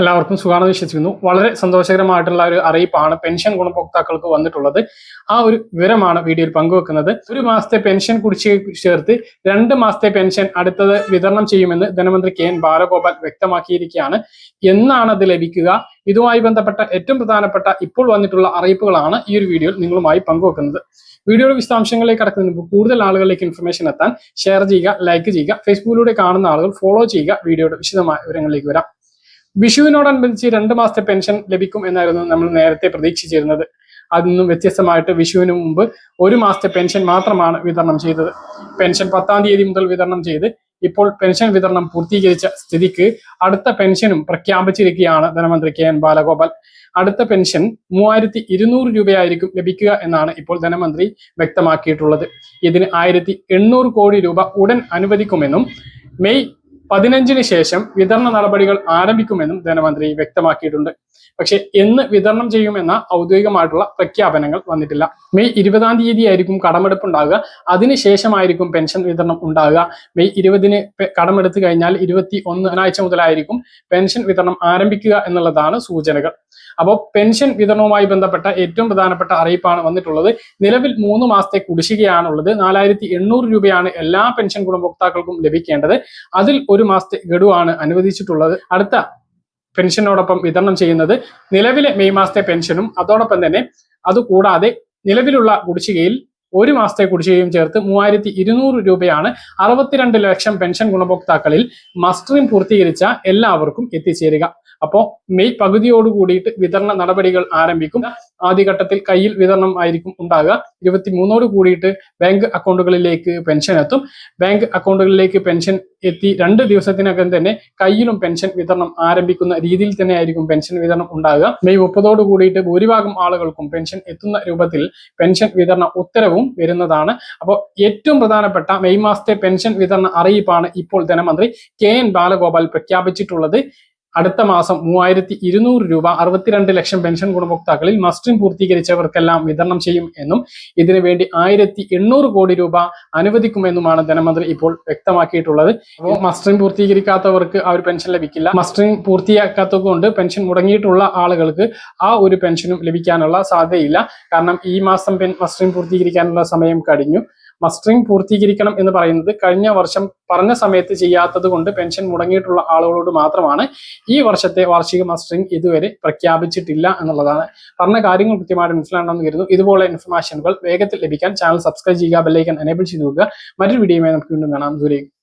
എല്ലാവർക്കും സുഖാണെന്ന് വിശ്വസിക്കുന്നു. വളരെ സന്തോഷകരമായിട്ടുള്ള ഒരു അറിയിപ്പാണ് പെൻഷൻ ഗുണഭോക്താക്കൾക്ക് വന്നിട്ടുള്ളത്. ആ ഒരു വിവരമാണ് വീഡിയോയിൽ പങ്കുവെക്കുന്നത്. ഒരു മാസത്തെ പെൻഷൻ കുടിശ്ശിക ചേർത്ത് രണ്ട് മാസത്തെ പെൻഷൻ അടുത്തത് വിതരണം ചെയ്യുമെന്ന് ധനമന്ത്രി കെ എൻ ബാലഗോപാൽ വ്യക്തമാക്കിയിരിക്കുകയാണ്. എന്നാണ് അത് ലഭിക്കുക? ഇതുമായി ബന്ധപ്പെട്ട ഏറ്റവും പ്രധാനപ്പെട്ട ഇപ്പോൾ വന്നിട്ടുള്ള അറിയിപ്പുകളാണ് ഈ ഒരു വീഡിയോയിൽ നിങ്ങളുമായി പങ്കുവെക്കുന്നത്. വീഡിയോയുടെ വിശദാംശങ്ങളിലേക്ക് കടക്കുന്നതിന് മുമ്പ് കൂടുതൽ ആളുകളിലേക്ക് ഇൻഫർമേഷൻ എത്താൻ ഷെയർ ചെയ്യുക ലൈക്ക് ചെയ്യുക ഫേസ്ബുക്കിലൂടെ കാണുന്ന ആളുകൾ ഫോളോ ചെയ്യുക വീഡിയോയുടെ വിശദമായ വിവരങ്ങളിലേക്ക് വരാം. വിഷുവിനോടനുബന്ധിച്ച് രണ്ട് മാസത്തെ പെൻഷൻ ലഭിക്കും എന്നായിരുന്നു നമ്മൾ നേരത്തെ പ്രതീക്ഷിച്ചിരുന്നത്. അതിൽ വ്യത്യസ്തമായിട്ട് വിഷുവിന് മുമ്പ് ഒരു മാസത്തെ പെൻഷൻ മാത്രമാണ് വിതരണം ചെയ്തത്. പെൻഷൻ പത്താം തീയതി മുതൽ വിതരണം ചെയ്ത് ഇപ്പോൾ പെൻഷൻ വിതരണം പൂർത്തീകരിച്ച സ്ഥിതിക്ക് അടുത്ത പെൻഷനും പ്രഖ്യാപിച്ചിരിക്കുകയാണ് ധനമന്ത്രി കെ എൻ ബാലഗോപാൽ. അടുത്ത പെൻഷൻ മൂവായിരത്തി ഇരുന്നൂറ് രൂപയായിരിക്കും ലഭിക്കുക എന്നാണ് ഇപ്പോൾ ധനമന്ത്രി വ്യക്തമാക്കിയിട്ടുള്ളത്. ഇതിന് ആയിരത്തി എണ്ണൂറ് കോടി രൂപ ഉടൻ അനുവദിക്കുമെന്നും മെയ് പതിനഞ്ചിന് ശേഷം വിതരണ നടപടികൾ ആരംഭിക്കുമെന്നും ധനമന്ത്രി വ്യക്തമാക്കിയിട്ടുണ്ട്. പക്ഷെ എന്ന് വിതരണം ചെയ്യുമെന്ന ഔദ്യോഗികമായിട്ടുള്ള പ്രഖ്യാപനങ്ങൾ വന്നിട്ടില്ല. മെയ് ഇരുപതാം തീയതി ആയിരിക്കും കടമെടുപ്പ് ഉണ്ടാകുക അതിനുശേഷമായിരിക്കും പെൻഷൻ വിതരണം ഉണ്ടാകുക മെയ് ഇരുപതിന് കടമെടുത്തു കഴിഞ്ഞാൽ ഇരുപത്തി ഒന്നാഴ്ച മുതലായിരിക്കും പെൻഷൻ വിതരണം ആരംഭിക്കുക എന്നുള്ളതാണ് സൂചനകൾ. അപ്പോൾ പെൻഷൻ വിതരണവുമായി ബന്ധപ്പെട്ട ഏറ്റവും പ്രധാനപ്പെട്ട അറിയിപ്പാണ് വന്നിട്ടുള്ളത്. നിലവിൽ മൂന്ന് മാസത്തെ കുടിശ്ശികയാണുള്ളത്. നാലായിരത്തി എണ്ണൂറ് രൂപയാണ് എല്ലാ പെൻഷൻ ഗുണഭോക്താക്കൾക്കും ലഭിക്കേണ്ടത്. അതിൽ ഒരു മാസത്തെ ഗഡുവാണ് അനുവദിച്ചിട്ടുള്ളത്. അടുത്ത പെൻഷനോടൊപ്പം വിതരണം ചെയ്യുന്നത് നിലവിലെ മെയ് മാസത്തെ പെൻഷനും അതോടൊപ്പം തന്നെ അതുകൂടാതെ നിലവിലുള്ള കുടിശ്ശികയിൽ ഒരു മാസത്തെ കുടിശ്ശികയും ചേർത്ത് മൂവായിരത്തി ഇരുന്നൂറ് രൂപയാണ് അറുപത്തിരണ്ട് ലക്ഷം പെൻഷൻ ഗുണഭോക്താക്കളിൽ മസ്റ്ററിംഗ് പൂർത്തീകരിച്ച എല്ലാവർക്കും എത്തിച്ചേരുക. അപ്പോൾ മെയ് പകുതിയോട് കൂടിയിട്ട് വിതരണ നടപടികൾ ആരംഭിക്കും. ആദ്യഘട്ടത്തിൽ കയ്യിൽ വിതരണം ആയിരിക്കും ഉണ്ടാകുക ഇരുപത്തി മൂന്നോട് കൂടിയിട്ട് ബാങ്ക് അക്കൗണ്ടുകളിലേക്ക് പെൻഷൻ എത്തും. ബാങ്ക് അക്കൗണ്ടുകളിലേക്ക് പെൻഷൻ എത്തി രണ്ട് ദിവസത്തിനകം തന്നെ കയ്യിലും പെൻഷൻ വിതരണം ആരംഭിക്കുന്ന രീതിയിൽ തന്നെ ആയിരിക്കും പെൻഷൻ വിതരണം ഉണ്ടാകുക മെയ് മുപ്പതോട് കൂടിയിട്ട് ഭൂരിഭാഗം ആളുകൾക്കും പെൻഷൻ എത്തുന്ന രൂപത്തിൽ പെൻഷൻ വിതരണ ഉത്തരവും വരുന്നതാണ്. അപ്പോൾ ഏറ്റവും പ്രധാനപ്പെട്ട മെയ് മാസത്തെ പെൻഷൻ വിതരണ അറിയിപ്പാണ് ഇപ്പോൾ ധനമന്ത്രി കെ എൻ ബാലഗോപാൽ പ്രഖ്യാപിച്ചിട്ടുള്ളത്. അടുത്ത മാസം മൂവായിരത്തി ഇരുന്നൂറ് രൂപ അറുപത്തിരണ്ട് ലക്ഷം പെൻഷൻ ഗുണഭോക്താക്കളിൽ മസ്റ്ററിംഗ് പൂർത്തീകരിച്ചവർക്കെല്ലാം വിതരണം ചെയ്യും എന്നും ഇതിനുവേണ്ടി ആയിരത്തി എണ്ണൂറ് കോടി രൂപ അനുവദിക്കുമെന്നുമാണ് ധനമന്ത്രി ഇപ്പോൾ വ്യക്തമാക്കിയിട്ടുള്ളത്. അപ്പോൾ മസ്റ്ററിംഗ് പൂർത്തീകരിക്കാത്തവർക്ക് ആ ഒരു പെൻഷൻ ലഭിക്കില്ല. മസ്റ്ററിംഗ് പൂർത്തിയാക്കാത്തത് പെൻഷൻ മുടങ്ങിയിട്ടുള്ള ആളുകൾക്ക് ആ ഒരു പെൻഷനും ലഭിക്കാനുള്ള സാധ്യതയില്ല. കാരണം ഈ മാസം മസ്റ്ററിംഗ് പൂർത്തീകരിക്കാനുള്ള സമയം കഴിഞ്ഞു. മസ്റ്ററിംഗ് പൂർത്തീകരിക്കണം എന്ന് പറയുന്നത് കഴിഞ്ഞ വർഷം പറഞ്ഞ സമയത്ത് ചെയ്യാത്തത് കൊണ്ട് പെൻഷൻ മുടങ്ങിയിട്ടുള്ള ആളുകളോട് മാത്രമാണ് ഈ വർഷത്തെ വാർഷിക മസ്റ്ററിംഗ് ഇതുവരെ പ്രഖ്യാപിച്ചിട്ടില്ല എന്നുള്ളതാണ്. പറഞ്ഞ കാര്യങ്ങൾ കൃത്യമായിട്ട് മനസ്സിലാണെന്ന് കരുതുന്നു. ഇതുപോലെ ഇൻഫർമേഷനുകൾ വേഗത്തിൽ ലഭിക്കാൻ ചാനൽ സബ്സ്ക്രൈബ് ചെയ്യുക ബെല്ലൈക്കൻ എനേബിൾ ചെയ്ത് നോക്കുക മറ്റൊരു വീഡിയോയുമായി നമുക്ക് വീണ്ടും കാണാം. ദൂരേക്ക്